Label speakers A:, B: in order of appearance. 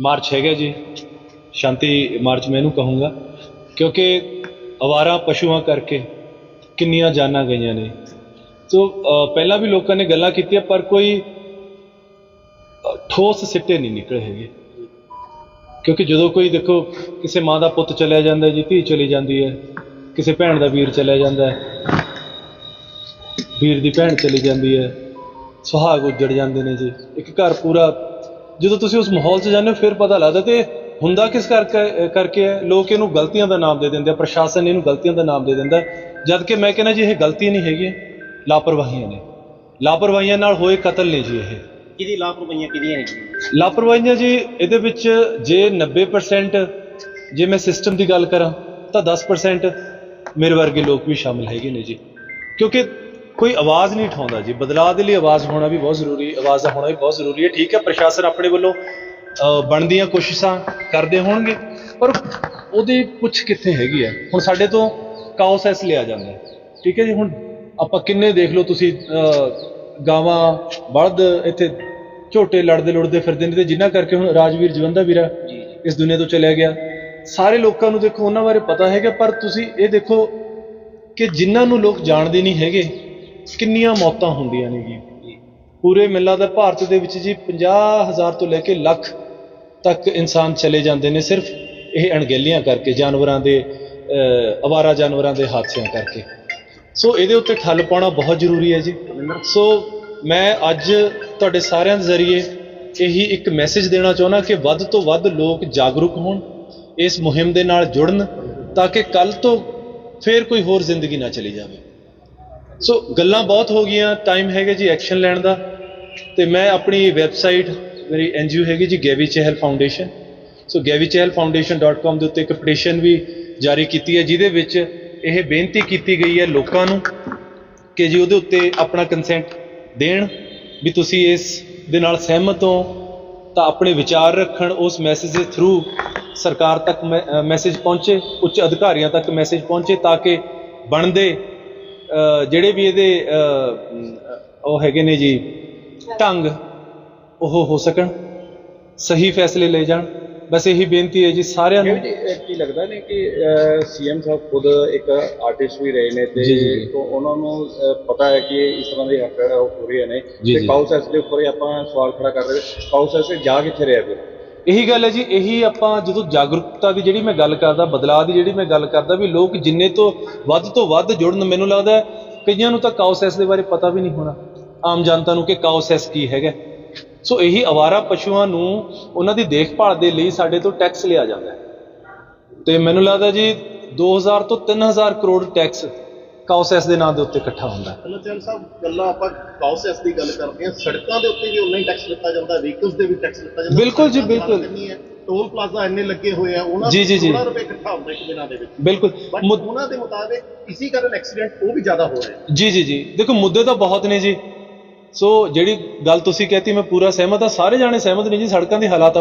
A: March ਹੈਗਾ ਜੀ। ਸ਼ਾਂਤੀ March ਮੈਂ ਇਹਨੂੰ ਕਹੂੰਗਾ। ਕਿਉਂਕਿ ਅਵਾਰਾ ਪਸ਼ੂਆਂ ਕਰਕੇ ਕਿੰਨੀਆਂ ਜਾਨਾਂ ਗਈਆਂ ਨੇ। ਸੋ ਪਹਿਲਾਂ ਵੀ ਲੋਕਾਂ ਨੇ ਗੱਲਾਂ ਕੀਤੀਆਂ, ਪਰ ਕੋਈ ਠੋਸ ਸਿੱਟੇ ਨਹੀਂ ਨਿਕਲੇ ਹੈਗੇ। ਕਿਉਂਕਿ ਜਦੋਂ ਕੋਈ ਦੇਖੋ, ਕਿਸੇ ਮਾਂ ਦਾ ਪੁੱਤ ਚਲਿਆ ਜਾਂਦਾ ਜੀ, ਧੀ ਚਲੀ ਜਾਂਦੀ ਹੈ। ਕਿਸੇ ਭੈਣ ਦਾ ਵੀਰ ਚਲਿਆ ਜਾਂਦਾ ਹੈ। ਵੀਰ ਦੀ ਭੈਣ ਚਲੀ ਜਾਂਦੀ ਹੈ। ਸੁਹਾਗ ਉੱਜੜ ਜਾਂਦੇ ਨੇ ਜੀ। ਇੱਕ ਘਰ ਪੂਰਾ ਜਦੋਂ ਤੁਸੀਂ ਉਸ ਮਾਹੌਲ 'ਚ ਜਾਂਦੇ ਹੋ ਫਿਰ ਪਤਾ ਲੱਗਦਾ ਤੇ ਹੁੰਦਾ ਕਿਸ ਕਰਕੇ ਕਰਕੇ ਹੈ ਲੋਕ ਇਹਨੂੰ ਗਲਤੀਆਂ ਦਾ ਨਾਮ ਦੇ ਦਿੰਦੇ ਆ ਪ੍ਰਸ਼ਾਸਨ ਇਹਨੂੰ ਗਲਤੀਆਂ ਦਾ ਨਾਮ ਦੇ ਦਿੰਦਾ ਜਦ ਕਿ ਮੈਂ ਕਹਿੰਦਾ ਜੀ ਇਹ ਗਲਤੀ ਨਹੀਂ ਹੈਗੀ ਲਾਪਰਵਾਹੀਆਂ ਨੇ। ਲਾਪਰਵਾਹੀਆਂ ਨਾਲ ਹੋਏ ਕਤਲ ਨੇ ਜੀ ਇਹ।
B: ਕਿਹਦੀ ਲਾਪਰਵਾਹੀਆਂ ਕਿਹਦੀਆਂ ਹੈਗੀਆਂ
A: ਲਾਪਰਵਾਹੀਆਂ ਜੀ ਇਹਦੇ ਵਿੱਚ ਜੇ 90% ਜੇ ਮੈਂ ਸਿਸਟਮ ਦੀ ਗੱਲ ਕਰਾਂ ਤਾਂ 10% ਮੇਰੇ ਵਰਗੇ ਲੋਕ ਵੀ ਸ਼ਾਮਿਲ ਹੈਗੇ ਨੇ ਜੀ। ਕਿਉਂਕਿ ਕੋਈ ਆਵਾਜ਼ ਨਹੀਂ ਉਠਾਉਂਦਾ ਜੀ। ਬਦਲਾਅ ਦੇ ਲਈ ਆਵਾਜ਼ ਹੋਣਾ ਵੀ ਬਹੁਤ ਜ਼ਰੂਰੀ ਆਵਾਜ਼ ਦਾ ਹੋਣਾ ਵੀ ਬਹੁਤ ਜ਼ਰੂਰੀ ਹੈ। ਠੀਕ ਹੈ ਪ੍ਰਸ਼ਾਸਨ ਆਪਣੇ ਵੱਲੋਂ ਬਣਦੀਆਂ ਕੋਸ਼ਿਸ਼ਾਂ ਕਰਦੇ ਹੋਣਗੇ। ਪਰ ਉਹਦੀ ਪੁੱਛ ਕਿੱਥੇ ਹੈਗੀ ਹੈ? ਹੁਣ ਸਾਡੇ ਤੋਂ ਕਾਉਸੈਸ ਲਿਆ ਜਾਂਦਾ। ਠੀਕ ਹੈ ਜੀ ਹੁਣ ਆਪਾਂ ਕਿੰਨੇ ਦੇਖ ਲਓ ਤੁਸੀਂ ਗਾਵਾਂ ਬਲਦ ਇੱਥੇ ਝੋਟੇ ਲੜਦੇ ਲੁੜਦੇ ਫਿਰਦੇ ਨੇ ਤੇ ਜਿਨ੍ਹਾਂ ਕਰਕੇ ਹੁਣ ਰਾਜਵੀਰ ਜਵੰਦਾ ਵੀਰਾ ਇਸ ਦੁਨੀਆ ਤੋਂ ਚਲਿਆ ਗਿਆ। ਸਾਰੇ ਲੋਕਾਂ ਨੂੰ ਦੇਖੋ ਉਹਨਾਂ ਬਾਰੇ ਪਤਾ ਹੈਗਾ ਪਰ ਤੁਸੀਂ ਇਹ ਦੇਖੋ ਕਿ ਜਿਨ੍ਹਾਂ ਨੂੰ ਲੋਕ ਜਾਣਦੇ ਨਹੀਂ ਹੈਗੇ ਕਿੰਨੀਆਂ ਮੌਤਾਂ ਹੁੰਦੀਆਂ ਨੇ ਜੀ? ਪੂਰੇ ਮਿਲਾਂ ਦਾ ਭਾਰਤ ਦੇ ਵਿੱਚ ਜੀ 50000 ਤੋਂ ਲੈ ਕੇ ਲੱਖ ਤੱਕ ਇਨਸਾਨ ਚਲੇ ਜਾਂਦੇ ਨੇ ਸਿਰਫ ਇਹ ਅਣਗਹਿਲੀਆਂ ਕਰਕੇ, ਜਾਨਵਰਾਂ ਦੇ ਅਵਾਰਾ ਜਾਨਵਰਾਂ ਦੇ ਹਾਦਸਿਆਂ ਕਰਕੇ। ਸੋ ਇਹਦੇ ਉੱਤੇ ਠੱਲ ਪਾਉਣਾ ਬਹੁਤ ਜ਼ਰੂਰੀ ਹੈ ਜੀ। ਸੋ ਮੈਂ ਅੱਜ ਤੁਹਾਡੇ ਸਾਰਿਆਂ ਦੇ ਜ਼ਰੀਏ ਇਹੀ ਇੱਕ ਮੈਸੇਜ ਦੇਣਾ ਚਾਹੁੰਦਾ ਕਿ ਵੱਧ ਤੋਂ ਵੱਧ ਲੋਕ ਜਾਗਰੂਕ ਹੋਣ, ਇਸ ਮੁਹਿੰਮ ਦੇ ਨਾਲ ਜੁੜਨ, ਤਾਂ ਕਿ ਕੱਲ ਤੋਂ ਫੇਰ ਕੋਈ ਹੋਰ ਜ਼ਿੰਦਗੀ ਨਾ ਚਲੀ ਜਾਵੇ। ਸੋ ਗੱਲਾਂ ਬਹੁਤ ਹੋ ਗਈਆਂ ਟਾਈਮ ਹੈਗਾ ਜੀ ਐਕਸ਼ਨ ਲੈਣ ਦਾ। ਤੇ ਮੈਂ ਆਪਣੀ ਵੈਬਸਾਈਟ ਮੇਰੀ ਐਨਜੀਓ ਹੈਗੀ ਜੀ ਗੈਵੀ ਚਹਿਲ ਫਾਊਂਡੇਸ਼ਨ ਸੋ gavichahalfoundation.com ਦੇ ਉੱਤੇ ਇੱਕ ਪਟੀਸ਼ਨ ਵੀ ਜਾਰੀ ਕੀਤੀ ਹੈ, ਜਿਹਦੇ ਵਿੱਚ ਇਹ ਬੇਨਤੀ ਕੀਤੀ ਗਈ ਹੈ ਲੋਕਾਂ ਨੂੰ ਕਿ ਜੀ ਉਹਦੇ ਉੱਤੇ ਆਪਣਾ ਕੰਸੈਂਟ ਦੇਣ, ਵੀ ਤੁਸੀਂ ਇਸ ਦੇ ਨਾਲ ਸਹਿਮਤ ਹੋ, ਤਾਂ ਆਪਣੇ ਵਿਚਾਰ ਰੱਖਣ, ਉਸ ਮੈਸੇਜ ਦੇ ਥਰੂ ਸਰਕਾਰ ਤੱਕ ਮੈਸੇਜ ਪਹੁੰਚੇ, ਉੱਚ ਅਧਿਕਾਰੀਆਂ ਤੱਕ ਮੈਸੇਜ ਪਹੁੰਚੇ, ਤਾਂ ਕਿ ਬਣਦੇ ਜਿਹੜੇ ਵੀ ਇਹਦੇ ਉਹ ਹੈਗੇ ਨੇ ਜੀ ਢੰਗ ਉਹ ਹੋ ਸਕਣ ਸਹੀ ਫੈਸਲੇ ਲੈ ਜਾਣ। ਬਸ ਇਹੀ ਬੇਨਤੀ ਹੈ ਜੀ ਸਾਰਿਆਂ ਨੂੰ।
C: ਕੀ ਲੱਗਦਾ ਨੇ ਕਿ ਸੀਐਮ ਸਾਹਿਬ ਖੁਦ ਇੱਕ ਆਰਟਿਸਟ ਵੀ ਰਹੇ ਨੇ ਤੇ ਉਹਨਾਂ ਨੂੰ ਪਤਾ ਹੈ ਕਿ ਇਸ ਤਰ੍ਹਾਂ ਦੇ ਹੱਕ ਹੋ ਰਹੇ ਨੇ। ਤੇ। ਕਾਊਸੈਸ ਦੇ ਉੱਪਰ ਹੀ ਆਪਾਂ ਸਵਾਲ ਖੜਾ ਕਰ ਰਹੇ ਕਾਊਸੈਸ ਜਾ ਕਿੱਥੇ ਰਿਹਾ ਫਿਰ?
A: ਇਹੀ ਗੱਲ ਹੈ ਜੀ, ਇਹੀ ਆਪਾਂ ਜਦੋਂ ਜਾਗਰੂਕਤਾ ਦੀ ਜਿਹੜੀ ਮੈਂ ਗੱਲ ਕਰਦਾ, ਬਦਲਾਅ ਦੀ ਜਿਹੜੀ ਮੈਂ ਗੱਲ ਕਰਦਾ ਵੀ ਲੋਕ ਜਿੰਨੇ ਤੋਂ ਵੱਧ ਤੋਂ ਵੱਧ ਜੁੜਨ, ਮੈਨੂੰ ਲੱਗਦਾ ਕਈਆਂ ਨੂੰ ਤਾਂ ਕਾਉਸੈਸ ਦੇ ਬਾਰੇ ਪਤਾ ਵੀ ਨਹੀਂ ਹੋਣਾ। ਆਮ ਜਨਤਾ ਨੂੰ ਕਿ ਕਾਉਸੈਸ ਕੀ ਹੈਗਾ। ਸੋ ਇਹੀ ਅਵਾਰਾ ਪਸ਼ੂਆਂ ਨੂੰ ਉਹਨਾਂ ਦੀ ਦੇਖਭਾਲ ਦੇ ਲਈ ਸਾਡੇ ਤੋਂ ਟੈਕਸ ਲਿਆ ਜਾਂਦਾ ਹੈ। ਤੇ ਮੈਨੂੰ ਲੱਗਦਾ ਜੀ 2000 ਤੋਂ 3000 ਕਰੋੜ ਟੈਕਸ ਕਾਉਸੈਸ ਦੇ ਨਾਂ ਦੇ ਉੱਤੇ ਇਕੱਠਾ ਹੁੰਦਾ ਹੈ।
B: ਕਲਚਰ ਸਾਹਿਬ ਗੱਲਾਂ ਆਪਾਂ ਕਾਉਸੈਸ ਦੀ ਗੱਲ ਕਰਦੇ ਹਾਂ। ਸੜਕਾਂ ਦੇ ਉੱਤੇ ਵੀ ਉਨਾ ਹੀ ਟੈਕਸ ਲਿੱਤਾ ਜਾਂਦਾ ਵਹੀਕਲਸ ਦੇ ਵੀ ਟੈਕਸ ਲਿੱਤਾ ਜਾਂਦਾ।
A: ਬਿਲਕੁਲ ਜੀ, ਬਿਲਕੁਲ।
B: ਟੋਲ ਪਲਾਜ਼ਾ ਇੰਨੇ ਲੱਗੇ ਹੋਏ ਆ ਉਹਨਾਂ
A: ਜੀ, ਜੀ,
B: ਰੁਪਏ ਇਕੱਠਾ ਹੁੰਦਾ ਇੱਕ ਦਿਨਾਂ ਦੇ ਵਿੱਚ।
A: ਬਿਲਕੁਲ।
B: ਬਟ
A: ਮੁੱਦ-
B: ਉਹਨਾਂ ਦੇ ਮੁਤਾਬਿਕ ਇਸੇ ਕਾਰਨ ਐਕਸੀਡੈਂਟ ਉਹ ਵੀ ਜ਼ਿਆਦਾ ਹੋ ਰਹੇ ਆ।
A: ਜੀ ਜੀ ਜੀ। ਦੇਖੋ ਮੁੱਦੇ ਤਾਂ ਬਹੁਤ ਨੇ ਜੀ। ਸੋ ਜਿਹੜੀ ਗੱਲ ਤੁਸੀਂ ਕਹਤੀ ਮੈਂ ਪੂਰਾ ਸਹਿਮਤ ਹਾਂ। ਸਾਰੇ ਜਾਣੇ ਸਹਿਮਤ ਨੇ ਜੀ ਸੜਕਾਂ ਦੀ ਹਾਲਾਤ